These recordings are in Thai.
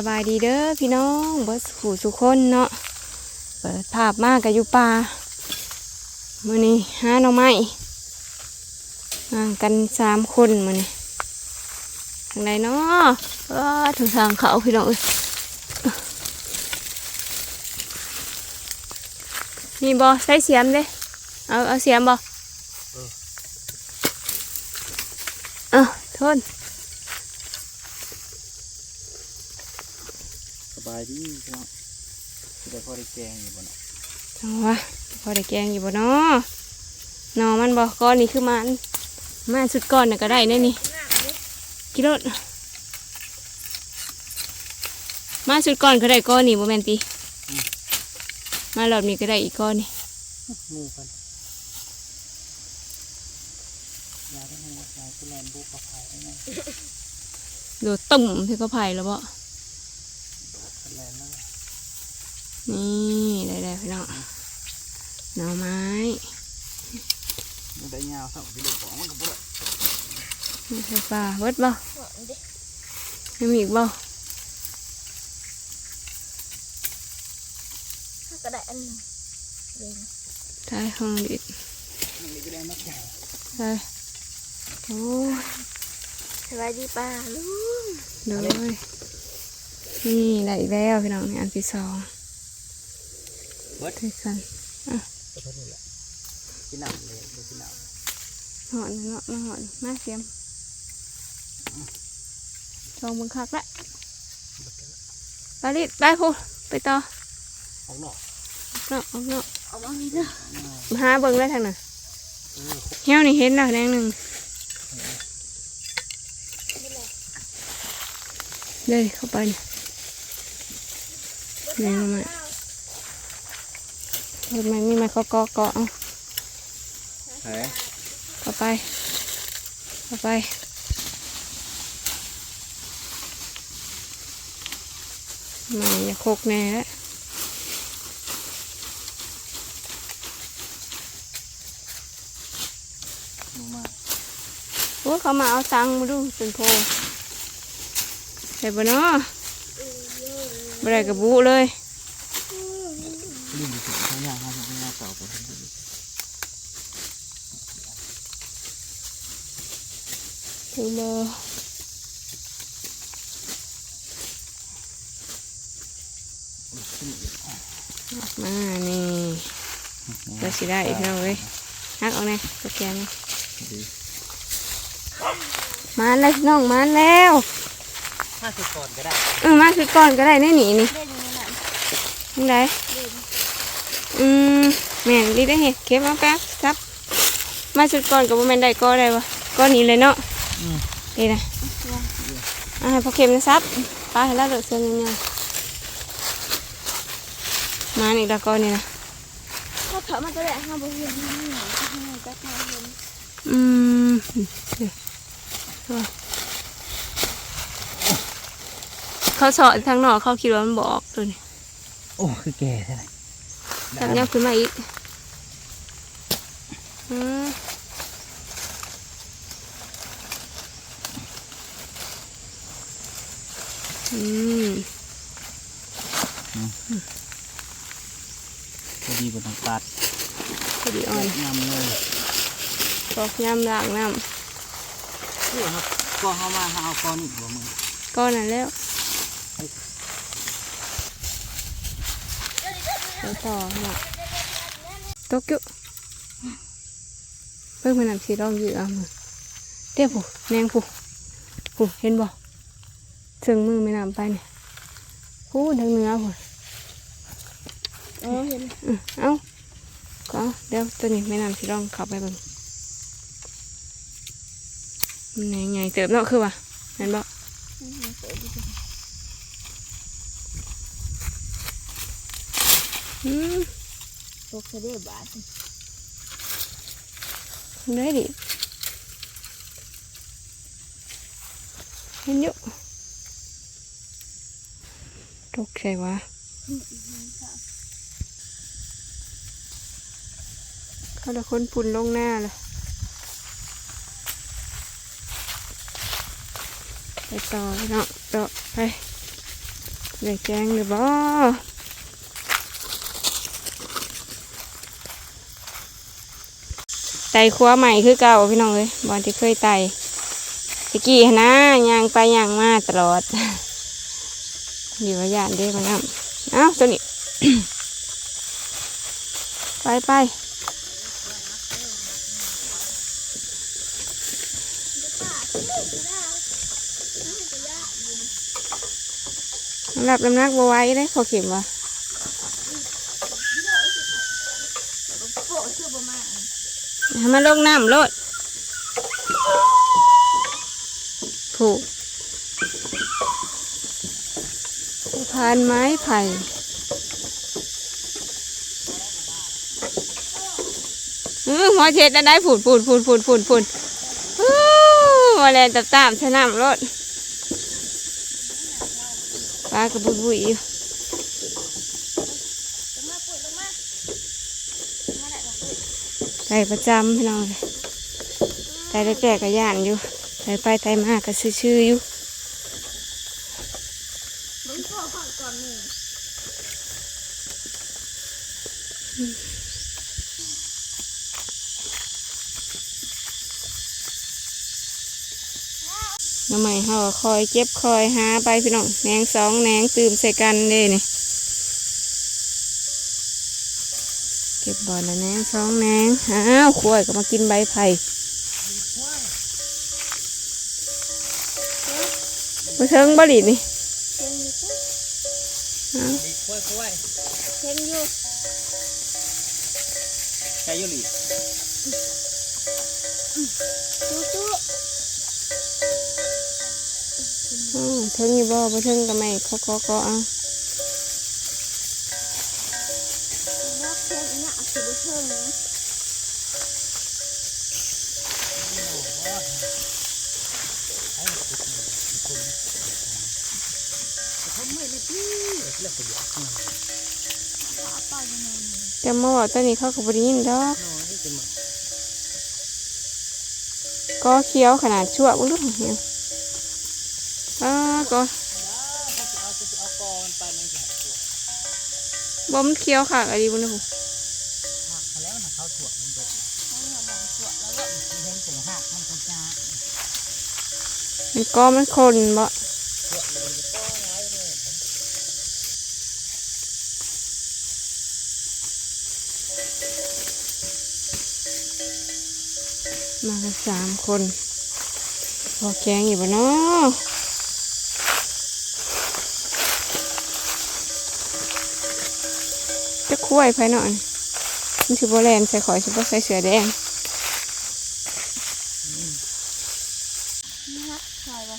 สบายดีเด้อพี่น้องเบิร์สู่สุคนเนาะเปิดภาพมากกับอยู่ป่ามื่อนี้ห้าหน่อไม้มากันสามคนมื่อนี้ทางใดเนาะเออถึงทางเขาพี่น้องเอ้ยมีบอใช้เสียมเด้เอาเอาเสียมบอเออทน สบายดีพี่น้องสิได้พอได้แกงอยู่บ่เนาะจังวะพอได้แกงอยู่บ่เนาะหนอมันบอกก้อนนี่คือมันมันสุดก้อนน่ะก็ได้แน่นี่กิโลมาสุดก้อนก็ได้ก้อนนี่บ่แม่นตีมาหลอดนี้ก็ได้อีกก้อนนี่มือเพิ่นยาได้ไงยาคือแลนบุกกระเพราได้ไงโดดตุ่มที่ก็ไผ่แล้วบ่ คือแลนนั่น นี่ได้ได้พี่น้องหน่อไม้มันได้ยาวเท่าที่เด็กของมันก็บ่ได้นี่ไฟฟ้าเบิดบ่ยังมีอีกบ่ก็ได้อันหนึ่งเดี๋ยวนะใช่ห้องดิดมันก็ได้มาแก่ใช่โอ้ยสวัสดีป้าลุงโดยนี่ได้อีกแล้วพี่น้องในอันที่สอง เบิดด้วยกันก็เท่านี้แหละกินน้ำเลยบ่กินน้หอนเนาะมาหอนมาเสียมชองเบึงคักละไปลิไปพูไปต่อำออกนอกเนาะเอาเนาะเอาบ้างนี่เด้อมาหาเบิ่งได้ทางน่ะเออเหี้ยวนี่เห็นแล้วแดงหนึ่งเลยเข้าไปนี่แดงมา เห็นไหมมีไม้ก็เกาะเกาะเอาแหมเข้าไป เข้าไปมาอย่าโคกแน่แล้วลงมาโอ้เขามาเอาตังค์มาดูเป็นโพใส่บเนาะบ่ได้กระบุเลย ลืมไปถึงข้างย่างข้างย่างข้างย่างเต่าไปทำดี ถึงบ่มานี่ก็สิได้อีกแล้วเว้ยฮักเอาไงสแกนนี่ดีมาแล้วพี่น้องมาแล้วถ้าสิก่อนก็ได้เออมาคือก่อนก็ได้แน่หนีนี่เล่นอยู่ในนั้นยังไงอืมแม่นดีได้เห็ดเก็บมาแป๊บครับมาสุดก่อนกับแม่นได้ก็ได้วะก้อนนี้เลยเนาะ อืมนี่นะอ่าให้พอเข็มนะซับปลาให้แล้วเดือดเส้นยังมาอีกแล้วก้อนนี่นะถ้าเผามันก็ได้ห้าบุเรียนนี่หน่อยห้าก็ห้าเรียนอืมเขาสอนทางนอกเขาคิดว่ามันบอกตัวนี้โอ้คือแก่ใช่ไหมจับยับขึ้นมาอีกอืมอืม พอดี บนทางปัดพอดีอ่อนยำเลยตอกย้ำล้างน้เพื่อครับก็เข้ามาหาเอาก้อนอีกบ่มึงำก้อนนั้นแล้วไปต่อเนาะตกอยู่เพิ่งมานำสีร่องยืดเอามือเดี๋ยวผู้แนงผู้ผู้เห็นบ่ถึงมือไม่นำไปเนี่ยผู้ทางเหนือผู้อ๋อ เห็นอืมเอาก็เอาเดี๋ยวตัวนี้ไม่นำสีร่องเข้าไปเบิ่งมันไงไงเติบเนาะคือว่าเห็นบ่อืมตกเสด็จบาทได้ดิเห็นอยู่ตกใจวะ เขาละคนปุ่นลงหน้าเลยไปต่อเนาะต่อไปเลยแกงหรือบ่ไต่ครัวใหม่คือเก่าพี่น้องเลยบอลที่เคยไต่ตะกี้นะยางไปยางมาตลอดอยู่ว่าย่านเด้มานำเอ้าตัวนี้ ไปไป น้ำหนักน้ำหนักบไว้ได้ขอเข็มวะมาลงน้ำโลดผูกพานไม้ไผ่เออหมอเช็ดได้ผุดผุดผุดผุดผุดผุด แลนตามๆใช้น้ำรถปลากระบุยบุยอยู่ลงมาปุ๋ยลงมามาได้ลงปุ๋ยไต่ประจำพี่น้องเลยไต่แปลกๆก็ย่านอยู่ไต่ไปไต่มาก็ซื่อๆอยู่ มึงโปะก่อนก่อนหนึ่ง น้ำใหม่ เขาก็คอยเก็บคอยหาไปพี่น้องแหนงสองแหนงตื่มใส่กันเด้นี่เก็บบอลละแหนงสองแหนงอ้าวขวายก็มากินใบไผ่มาเทิงบริดนี่เช็งอยู่จ้ะอ้าวดีค่อยค่อยเช็งอยู่ใจยุลี เทิงอยู่บ่มาเทิงก็ไม่เคาะเคาะเคาะเอานักเช็งเนี่ยอาชีพเชิงนะจะมาบอกตอนนี้เขาก็บริยินดอกน้อยจะมาก็เคี้ยวขนาดชั่วบุ้งลูกเหี่ยวอ้า ก็บ่มันเคี้ยวค่ะอะไรบุ้งลูกหักมาแล้วนะเขาถั่วมันเบิดเห็นแต่หักมันก็มันคนบ่มายเลยมากันสามคน พอแกงอยู่บ่เนาะ คุ้ยภายหน่อยมันสิบ่แลนใส่ข่อยสิบ่ใส่เสือแดงนักใครวะ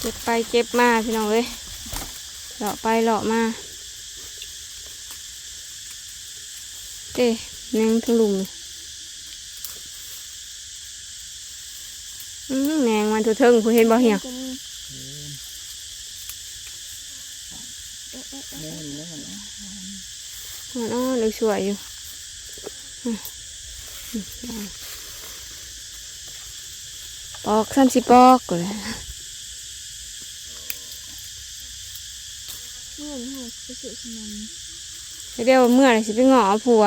เก็บไปเก็บมาพี่น้องเอ้ยเลาะไปเลาะมาเต้แนงทั้งลุมเลยอื้อแนงมันทุเทิงผู้เห็นบ่เหี่ยว จะมีเอ๊ะเอ๊ะเอ๊ะ นี่นี่มัน มัน อ้อเด็กสวยอยู่ปอกซ้ำสิปอกเลยเมื่อไหร่ไปสื่อขนมเดี๋ยวเมื่อไหรสิไปงอผัว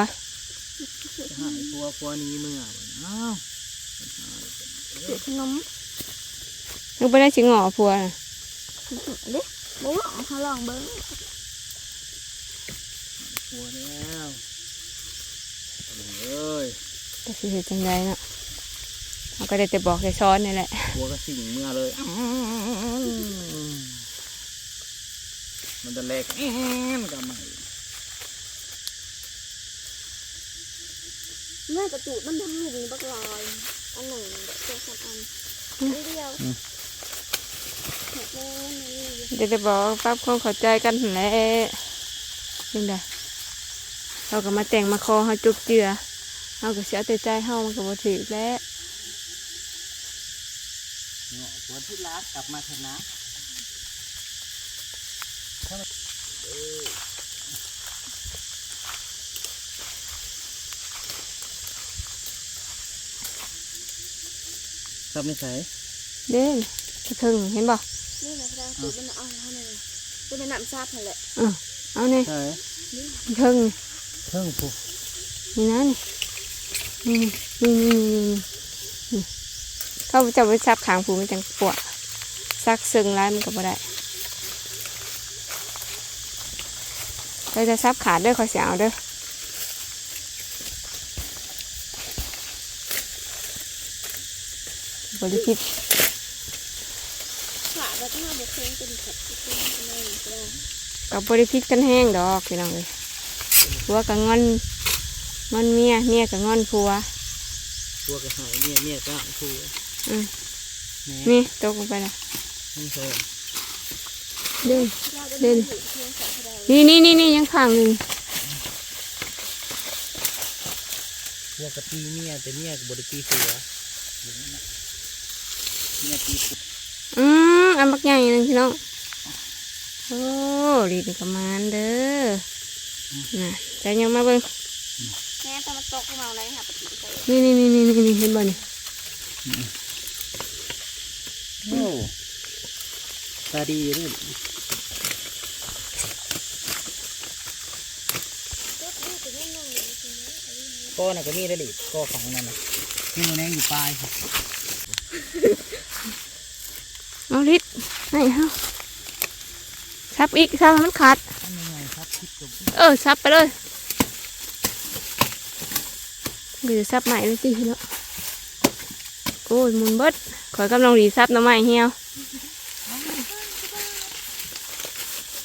สื่อขหานยมตัวตัวนี้เมื่อเอ้าวสื่อขนมนึกไปได้สิงอผัวน่ะเด็กบอกว่าเขาลองเบิ้ง หัวแล้วเอ้ยแต่สิเหตุจังใดเนาะเขาก็ได้แต่บอกแต่ช้อนนี่แหละหัวก็สิ่งเมื่อเลย มันจะเล็กแอนก็ไม่เมื่อกระตูดมันทำหลุมบักลอยอันหนึ่งเจ็ดสามอันอันเดียวหกโมงนี่เดี๋ยวจะบอกปรับความเข้าใจกันนั่นแหละยังไง เราก็มาแต่งมาคอเขาจุกเจือเขาก็เสียแต่ใจเขามันก็บ่ถือแล้วหัวที่รักกลับมาชนะครับไม่ใส่เด้นกระถึงเห็นบ่นี่นะพระตูดมันเอาเท่านั้นจะเป็นน้ำซาบนั่นแหละอะเอาเนี่ยใช่เทิงนี่ เครื่องผูกนี่นะนี่นี่นี่นี่นี่นี่เขาจะไปซับขางผูมันจังปวดซักซึ่งร้ายมันก็บ่ได้เราจะซับขาดเด้อขอเสียเอาเด้อบริพิษขาแบบหน้าบุกเซงเป็นแบบเป็นอะไรก็ได้กับบริพิษกันแห้งดอกพี่น้องเลย ผัวกับงอนงอนเมียเมียกับงอนผัวตัวกระหายเนี่ยเนี่ยก็ผูกอืมนี่นี่ตกลงไปละนี่เธอเดินเราจะเดินถือเพียงสองกระดาษนี่นี่นี่นี่ยังข้างหนึ่งตัวกระตีเมียแต่เมียกับบริตีผัวเมียตีผัวอืมอันบักใหญ่หนึงพี่น้องโอ้ดีดีกับมันเด้อ น่ะใจยังมาเบิ่งแม่ตะมันตกมาอะไรค่ะปฏิเสธนี่นี่นี่นี่นี่นี่เห็นบ่นี่โอ้ตาดีด้วยก็นี่เป็นยังไงเลยทีนี้ก้อน่ะก็มีได้ดิก้อของนั่นน่ะนี่มันแรงอยู่ปลายค่ะเอาลิดให้เฮาซับอีกซับให้มันขาด เออซับไปเลยเดี๋ยวซับใหม่เลยสิเนาะโอ้ยหมุนเบิดขอยกำลังรีซับหน้ำใหม่เหี่ยว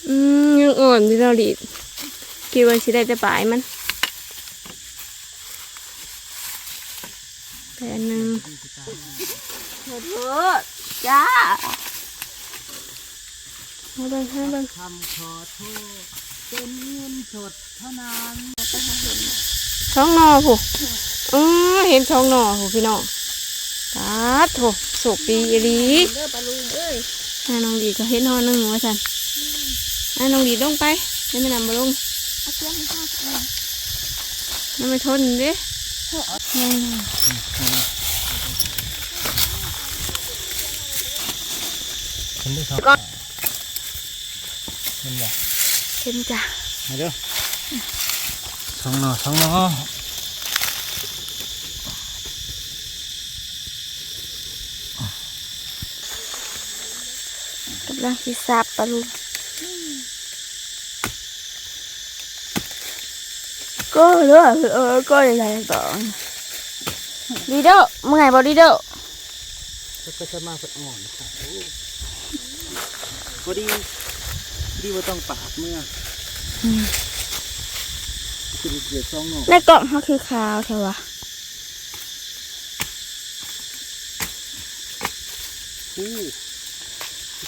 อืมยังอ่อนที่เราดีดคิดว่าสิได้จะปลายมันแต่อันหนึงขอโทษจ้าให้เบิ่งให้เบิ่งคำขอโทษ เป็นเงินสดเท่านั้นช่องหนอผู้อือเห็นช่องหนอผู้พี่น้องตาดโถโศกปีอีหลีเด้อปลาลุงเอ้ยให้น้องดีก็เห็นหอหนึ่งว่าสันให้น้องดีลงไปให้ไม่นำมาลงเอาเสื้อให้ข้าวกินน้ำไม่ทนเด้อืมฉันได้ครับก็มันบอก เข็มจ้ะมาเด้อสองหน่อสองหน่อกำลังสิสับปลาลูกก็เลือเออก็อะไรต่อดีเด้อเมื่อไงบอดีเด้อก็ก็จะมาเปิดอ่อนครับโอ้พอดี พอดีว่าต้องปาดเมื่ออคือเดือดสองหน่อในกล่องเขาคือขาวใช่ปะอู้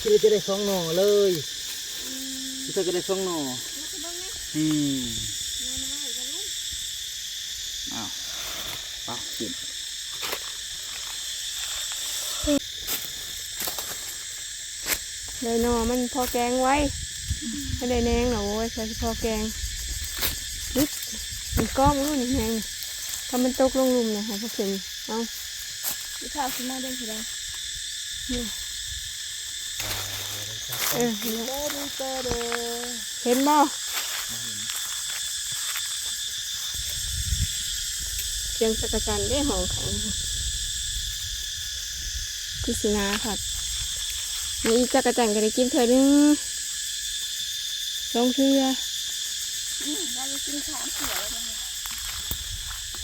คือจะได้สองหน่อเลยคือจะได้สองหน่ออืมอ้าวปาดกินเลยหนอมันพอแกงไว้ ไม่ได้แนงหรอกโว้ยเคยพอแกงนิดมันก้อมรู้นี่แนงถ้ามันตกลงหลุมเนี่ยค่ะพวกเข็มเอาข้าวขึ้นมาได้ทีไรเออเห็นแล้วเด้อเด้อเด้อเห็นบ่เสียงสกจันได้ห้องขังคือสินาผัดมีอีจักรจันก็ได้กินเธอหนึง สองเทือเราจะกินสามเถื่อแล้วนะ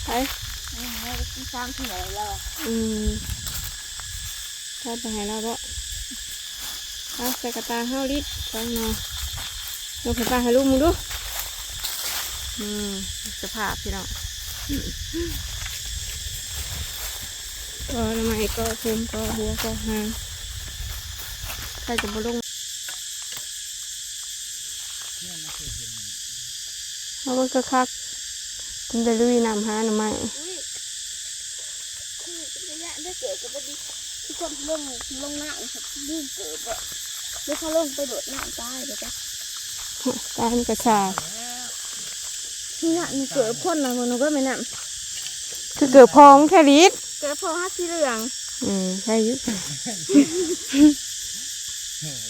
ไปเราจะกินสามเถื่อแล้วอืมทอดไปให้เราบ่เอาใส่กระตาห้าลิตรฟังหน่อยเราไปตาให้ลูกมึงดู อืมสภาพพี่น้องก็ทำไมก็คุมก็หัวก็หางใครจะมาลง เอาไว้ก็คักคุณจะลุยนำหาหน่อไม้อุ้ยคือเป็นระยะได้เกิดกับพอดีทุกคนลงลงน้ำครับลื่นเกิดอะเดี๋ยวเขาลงไปโดดน้ำตายเดี๋ยวจะตายมันกระชากนี่น่ะมีเกิดพ่นนะมันก็ไม่น่ะคือเกิดพองแค่ลิตรเกิดพอห้าสีเหลือง อืมใช่อยุเออ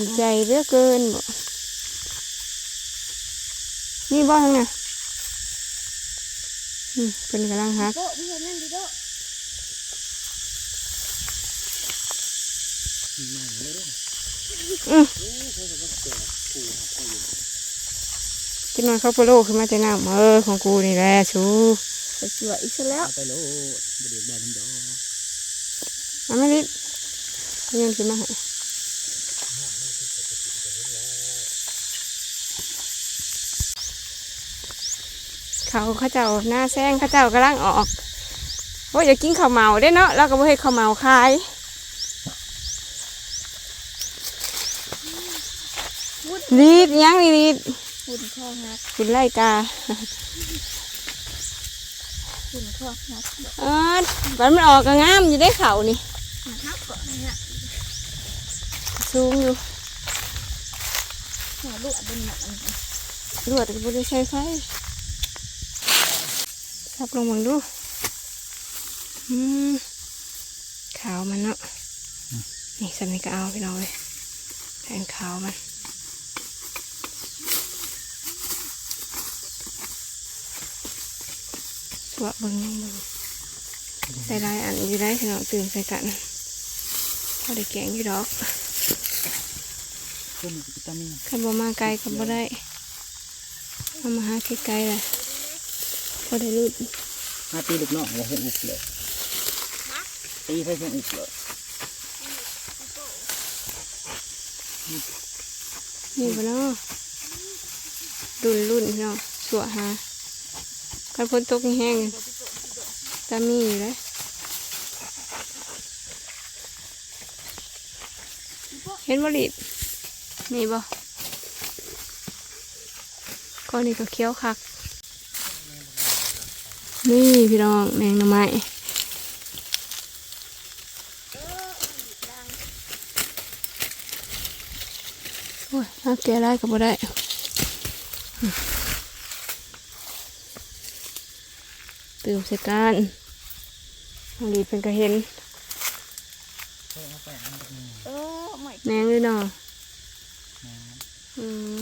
ดีใจเหลือเกินบ่ นี่บ่ทั้งน่ะอืมเป็นกำลังฮักโดะพี่เห็นนั่นดิโดะมีใหม่เลยเด้ออืมโอ้ใช่กับว่าแก่ปูครับเขาอยู่กินนอนข้าวโพดโลขึ้นมาแต่น้ำเออของกูนี่แหละชูไปสวยอีกซะแล้วเอาไปโลดบริเวณได้น้ำดอกเอาไม่ริดโยนขึ้นมาให้ เขาเขาเจ้าหน้าแซงเขาเจ้ากำลังออกโอ้ยอยากกินข้าวเหมาได้เนาะเราก็บ่ให้ข้าวเหมาขายวุ้นรีดยังนี่รีดหุ่นข้อหักกินไล่กาหุ่นข้อหักเดี๋ยวเออบันมันออกก็งามอยู่ได้เขานี่หักก่อนเนี่ยสูงอยู่หัวลูกเป็นหนักอันนี้รวดก็บ่ได้ใช้ไฟ ซับลงมังดูอืมขาวมันเนาะนี่สามีก็เอาพี่น้องเลยแทนขาวมันสวะเบิ่งน้องเบิ่งได้หลายอันอยู่ได้พี่น้องตื่นใส่กันพอได้แกงอยู่ดอกต้นวิตามินขันบ่มาไกลก็บ่ได้เอามาหาใกล้ๆเลย พอได้รุดมาตีลูกน้องว่าเห็นอุกเลยตีไปเห็นอุกเลยนี่บ่เนาะรุ่นรุ่นๆพี่น้องสัวหาคันฝนตกแห้งๆตามีอยู่เลยเห็นบ่ลิดนี่บ่ก้อนนี้ก็เคี้ยวคัก นี่พี่น้องแมงหน่อไม้โอ้ยน่าเกลียได้ก็บ่ได้อืมตื่มใส่กันน้องดีเป็นก็เห็นเออใหม่แมงเลยเนาะอืม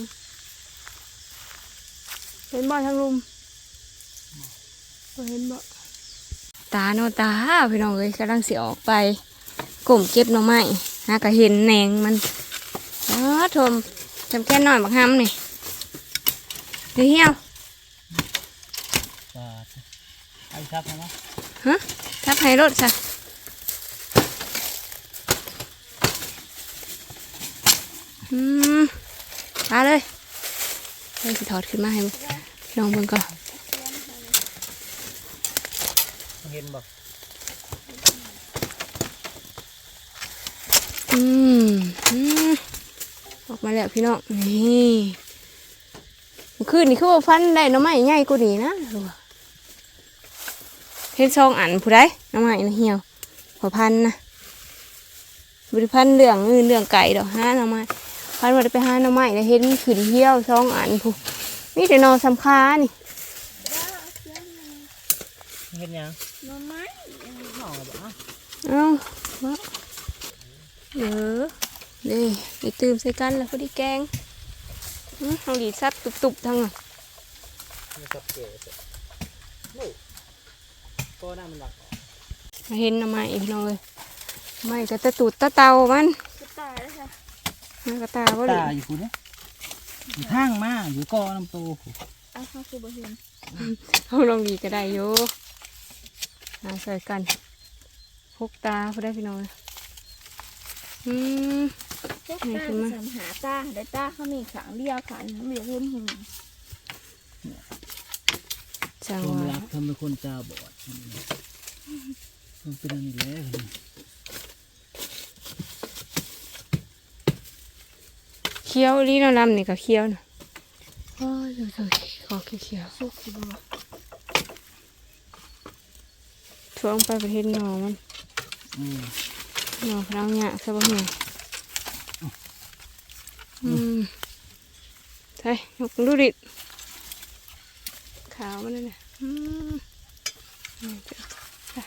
เห็นบ่ทางลุมบ่ เห็นบ่ตาเนาะตาพี่น้องเอ้ยกำลังสิออกไปกลุ่มเก็บหน่อไม้หาก็เห็นแหนงมันอ๋อทมจำแค่นอนบักห้ำนี่เดี๋ยวเหี่ยวบาทไอ้ครับนะฮะทับให้รถซะอืมมาเลยเลยสิถอดขึ้นมาให้น้องเบิ่งก่อน เห็นบ่อืมอืมออกมาแล้วพี่น้องนี่คืนนี่คือว่าฟันได้น้ำไม้ใหญ่กว่านี้นะดูว่าเห็นซองอันผู้ใดน้ำไม้นะเหี่ยวหัวพันนะบริพันธ์เรื่องอื่นเรื่องไก่ดอกห้าน้ำไม้พันว่าไปห้าหน้ำไม้แล้วเห็นขืนเหี้ยวซองอันผู้มีแต่นอนสำคานี่ เห็นยังหน่อไม้น้องบ่เอ้าวะเออนี่ไปตื่มใส่กันแล้วพอดีแกงอื้อเอาดีซัดตุบๆทั้งอะมีกับเก๋โอ้ก็น่ามันหลักมาเห็นหน่อไม้อีกหน่อยไม่ก็ตะตูดตะเตามันจะตายแล้วค่ะมันก็ตาบ่ดิตาอยู่คุณเนี่ยอยู่ข้างมาอยู่กอน้ำโตผู้เอาเข้าคือบ่เห็นเอาลองดีก็ได้โย หาใส่กันพกตาพอได้พี่น้อยอืมพวกตาจะสามหาตาได้ตาเขามีขางเดียวขางน้ำเหลืองเห็นหุ่นจังความว่ารักทำให้คนตาบอดมันเป็นอันนี้แล้วเคี้ยวลีเนาะลำนี่ก็เคี้ยวนะโอ้ยดูสิขอเคี้ยวสุกสิบ่วะ ๆ ช่วงไปประเทศหนองมันอืมหนองพลังเนี่ยสบายหน่อยอืมใช่ยกดูดิขาวมันเลยนะอืมนี่จ้ะ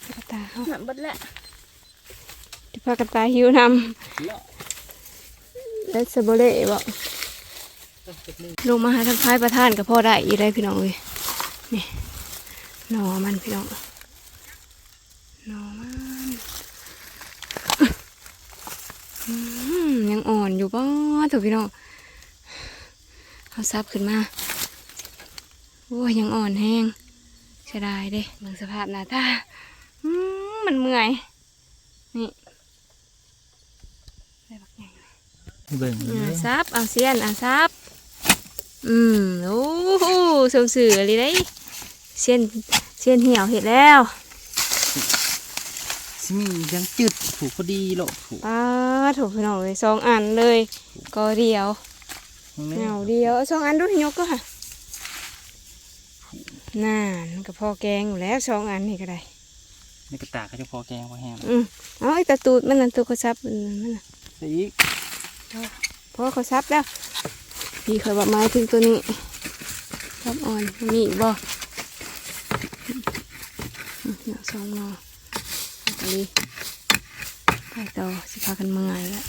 ไปกระตาเขาหนังบัดแหละที่พากระตาหิวนเลาะนและสบเล่บ่ต้องเก็บนี่ลงมาหาทางท้ายประธานกับพ่อได้อีได้พี่น้องเลยนี่หนอมันพี่น้องหนอมันอืม ยังอ่อนอยู่ป่ถูกพี่น้องเขาซับขึ้นมาโอ้ยยังอ่อนแห้งเสียดายเด้เมืองสภาพหน้าตาอืมมันเมื่อยนี่ได้บักใหญ่เบิ่งอ่าซับเอาเสียนอะซับอืมโอ้โหสงสื่ออะไรได้เสียนเสียนเหี่ยวเห็ดแล้ว สิมียังจืดถูกพอดีโลถูกป้าถูกพี่น้องเลยสองอันเลย ก็เดียวมึงเหแม่งาเดียวเอาสองอันดูที่ยกก็ค่ะน่ามันก็พอแกงอยู่แล้วสองอันนี่ก็ได้ในกระตากก็จะพอแกงพอแห้งอืมเอาไอ้ตะตูดมันนั่นตัวเขาซับมันนั่นน่ะใส่อีกพอเขาซับแล้ว พี่เคยบอกไม้ถึงตัวนี้ซับอ่อนมีอีกบ่อืมเนาะสองหนอเอาไปเลยไปต่อสิพากันเมื่อยแล้ว